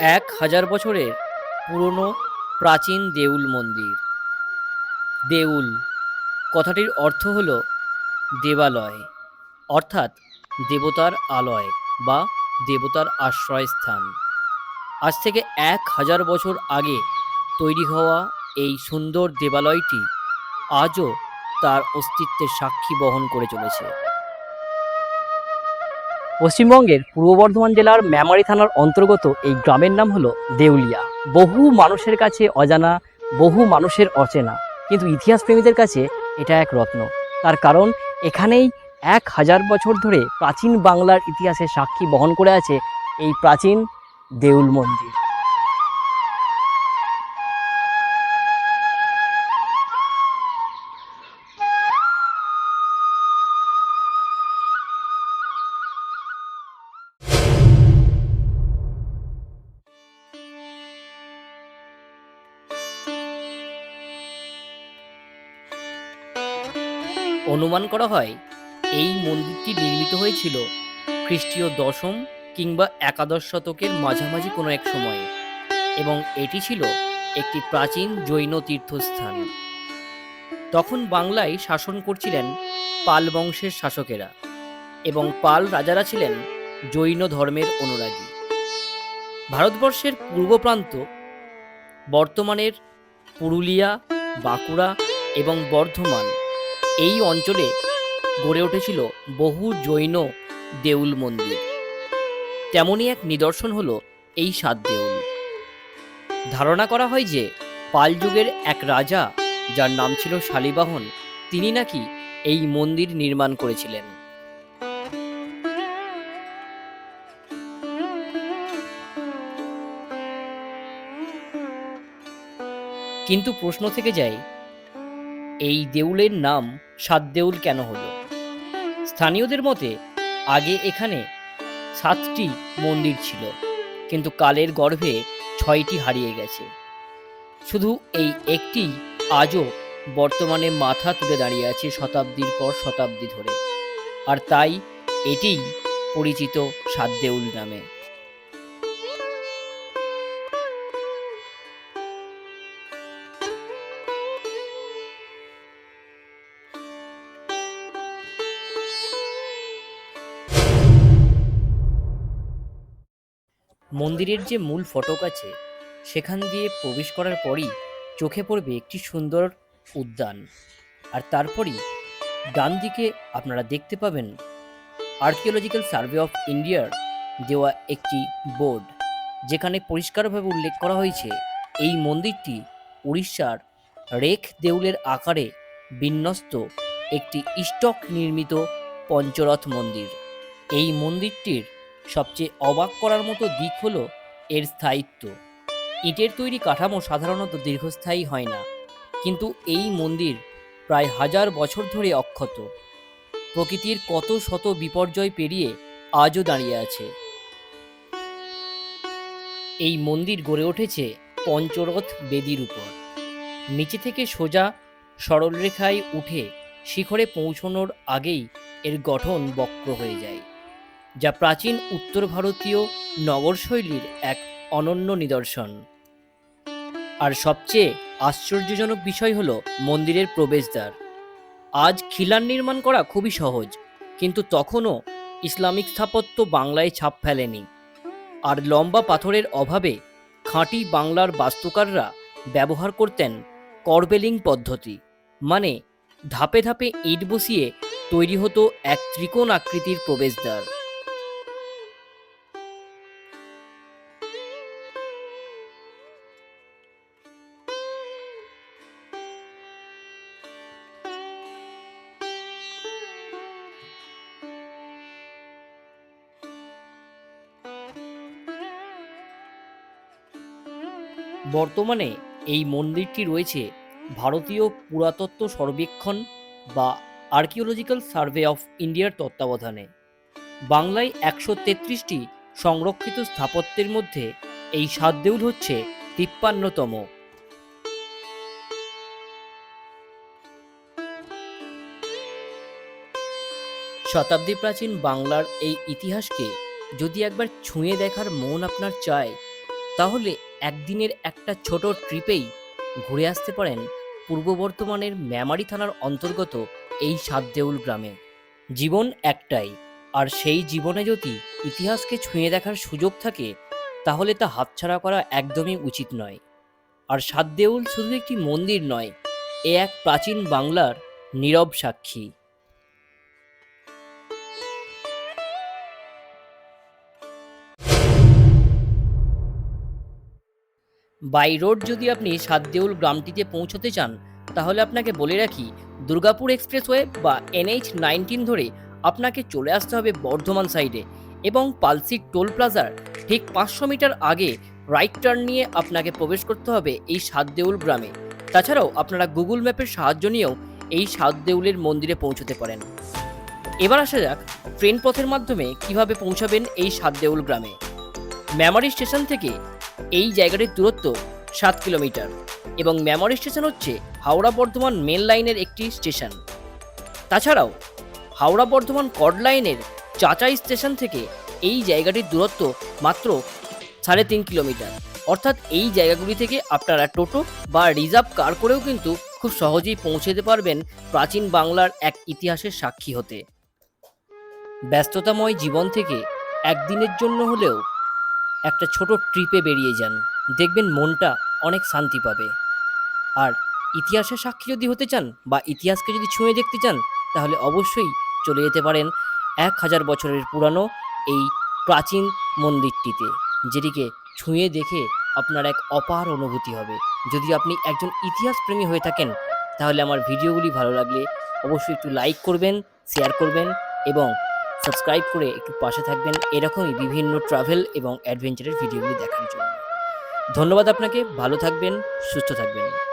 এক হাজার বছরের পুরনো প্রাচীন দেউল মন্দির। দেউল, কথাটির অর্থ হল দেবালয়, অর্থাৎ দেবতার আলয় বা দেবতার আশ্রয়স্থান। আজ থেকে এক হাজার বছর আগে তৈরি হওয়া এই সুন্দর দেবালয়টি আজও তার অস্তিত্বের সাক্ষী বহন করে চলেছে। পশ্চিমবঙ্গের পূর্ব বর্ধমান জেলার মেমারি থানার অন্তর্গত এই গ্রামের নাম হলো দেউলিয়া। বহু মানুষের কাছে অজানা, বহু মানুষের অচেনা। কিন্তু ইতিহাস প্রেমীদের কাছে এটা এক রত্ন। তার কারণ এখানেই এক হাজার বছর ধরে প্রাচীন বাংলার ইতিহাসে সাক্ষী বহন করে আছে এই প্রাচীন দেউল মন্দির। অনুমান করা হয়, এই মন্দিরটি নির্মিত হয়েছিল খ্রিস্টীয় দশম কিংবা একাদশ শতকের মাঝামাঝি কোনো এক সময়ে এবং এটি ছিল একটি প্রাচীন জৈন তীর্থস্থান। তখন বাংলায় শাসন করছিলেন পাল বংশের শাসকেরা এবং পাল রাজারা ছিলেন জৈন ধর্মের অনুরাগী। ভারতবর্ষের পূর্ব প্রান্ত, বর্তমানের পুরুলিয়া, বাঁকুড়া এবং বর্ধমান এই অঞ্চলে গড়ে উঠেছিল বহু জৈন দেউল মন্দির। তেমনই এক নিদর্শন হলো এই সাত দেউল। ধারণা করা হয় যে পাল যুগের এক রাজা, যার নাম ছিল শালিবাহন, তিনি নাকি এই মন্দির নির্মাণ করেছিলেন। কিন্তু প্রশ্ন থেকে যায় এই দেউলের নাম সাত দেউল কেন হলো? স্থানীয়দের মতে, আগে এখানে সাতটি মন্দির ছিল, কিন্তু কালের গর্ভে ছয়টি হারিয়ে গেছে। শুধু এই একটি আজও বর্তমানে মাথা তুলে দাঁড়িয়ে আছে শতাব্দীর পর শতাব্দী ধরে, আর তাই এটিই পরিচিত সাত দেউল নামে। মন্দিরের যে মূল ফটক আছে, সেখান দিয়ে প্রবেশ করার পরই চোখে পড়বে একটি সুন্দর উদ্যান। আর তারপরই ডান দিকে আপনারা দেখতে পাবেন আর্কিওলজিক্যাল সার্ভে অফ ইন্ডিয়ার দেওয়া একটি বোর্ড, যেখানে পরিষ্কারভাবে উল্লেখ করা হয়েছে এই মন্দিরটি উড়িষ্যার রেখ দেউলের আকারে বিন্যস্ত একটি ইস্টক নির্মিত পঞ্চরথ মন্দির। এই মন্দিরটির সবচেয়ে অবাক করার মতো দিক হল এর স্থায়িত্ব। ইটের তৈরি কাঠামো সাধারণত দীর্ঘস্থায়ী হয় না, কিন্তু এই মন্দির প্রায় হাজার বছর ধরে অক্ষত। প্রকৃতির কত শত বিপর্যয় পেরিয়ে আজও দাঁড়িয়ে আছে। এই মন্দির গড়ে উঠেছে পঞ্চরথ বেদির উপর। নিচে থেকে সোজা সরলরেখায় উঠে শিখরে পৌঁছানোর আগেই এর গঠন বক্র হয়ে যায়। যা প্রাচীন উত্তর ভারতীয় নগরশৈলীর এক অনন্য নিদর্শন। আর সবচেয়ে আশ্চর্যজনক বিষয় হলো মন্দিরের প্রবেশদ্বার। আজ খিলান নির্মাণ করা খুবই সহজ, কিন্তু তখনও ইসলামিক স্থাপত্য বাংলায় ছাপ ফেলেনি। আর লম্বা পাথরের অভাবে খাঁটি বাংলার বাস্তুকাররা ব্যবহার করতেন করবেলিং পদ্ধতি মানে ধাপে ধাপে ইট বসিয়ে তৈরি হতো এক ত্রিকোণ আকৃতির প্রবেশদ্বার। বর্তমানে এই মন্দিরটি রয়েছে ভারতীয় পুরাতত্ত্ব সর্বেক্ষণ বা আর্কিওলজিক্যাল সার্ভে অফ ইন্ডিয়ার তত্ত্বাবধানে। বাংলায় একশো তেত্রিশটি সংরক্ষিত স্থাপত্যের মধ্যে এই সাত দেউল হচ্ছে তিপ্পান্নতম। শতাব্দী প্রাচীন বাংলার এই ইতিহাসকে যদি একবার ছুঁয়ে দেখার মন আপনার চায়, তাহলে একদিনের একটা ছোট ট্রিপেই ঘুরে আসতে পারেন পূর্ব বর্ধমানের মেমারি থানার অন্তর্গত এই সাতদেউল গ্রামে। জীবন একটাই, আর সেই জীবনে যদি ইতিহাসকে ছুঁয়ে দেখার সুযোগ থাকে, তাহলে তা হাতছাড়া করা একদমই উচিত নয়। আর সাতদেউল শুধু একটি মন্দির নয়, এ এক প্রাচীন বাংলার নীরব সাক্ষী। বাই রোড যদি আপনি সাতদেউল গ্রামটিতে পৌঁছতে চান, তাহলে আপনাকে বলে রাখি, দুর্গাপুর এক্সপ্রেসওয়ে বা এনএইচ নাইনটিন ধরে আপনাকে চলে আসতে হবে বর্ধমান সাইডে এবং পালসিক টোল প্লাজার ঠিক পাঁচশো মিটার আগে রাইট টার্ন নিয়ে আপনাকে প্রবেশ করতে হবে এই সাতদেউল গ্রামে। তাছাড়াও আপনারা গুগল ম্যাপের সাহায্য নিয়েও এই সাতদেউলের মন্দিরে পৌঁছতে পারেন। এবার আসা যাক ট্রেন পথের মাধ্যমে কীভাবে পৌঁছাবেন এই সাতদেউল গ্রামে। মেমারি স্টেশন থেকে এই জায়গাটির দূরত্ব সাত কিলোমিটার এবং মেমরি স্টেশন হচ্ছে হাওড়া বর্ধমান মেন লাইনের একটি স্টেশন। তাছাড়াও হাওড়া বর্ধমান কড লাইনের চাচাই স্টেশন থেকে এই জায়গাটির দূরত্ব মাত্র সাড়ে তিন কিলোমিটার। অর্থাৎ এই জায়গাগুলি থেকে আপনারা টোটো বা রিজার্ভ কার করেও কিন্তু খুব সহজেই পৌঁছে যেতে পারবেন প্রাচীন বাংলার এক ইতিহাসের সাক্ষী হতে। ব্যস্ততাময় জীবন থেকে একদিনের জন্য হলেও একটা ছোট ট্রিপে বেরিয়ে যান। দেখবেন মনটা অনেক শান্তি পাবে। আর ইতিহাসের সাক্ষী যদি হতে চান বা ইতিহাসকে যদি ছুঁয়ে দেখতে চান, তাহলে অবশ্যই চলে যেতে পারেন এক হাজার বছরের পুরানো এই প্রাচীন মন্দিরটিতে, যেটিকে ছুঁয়ে দেখে আপনার এক অপার অনুভূতি হবে। যদি আপনি একজন ইতিহাস প্রেমী হয়ে থাকেন, তাহলে আমার ভিডিওগুলি ভালো লাগলে অবশ্যই একটু লাইক করবেন শেয়ার করবেন এবং সাবস্ক্রাইব করে একটু পাশে থাকবেন এরকমই বিভিন্ন ট্রাভেল এবং অ্যাডভেঞ্চারের ভিডিওগুলি দেখার জন্য। ধন্যবাদ আপনাকে, ভালো থাকবেন, সুস্থ থাকবেন।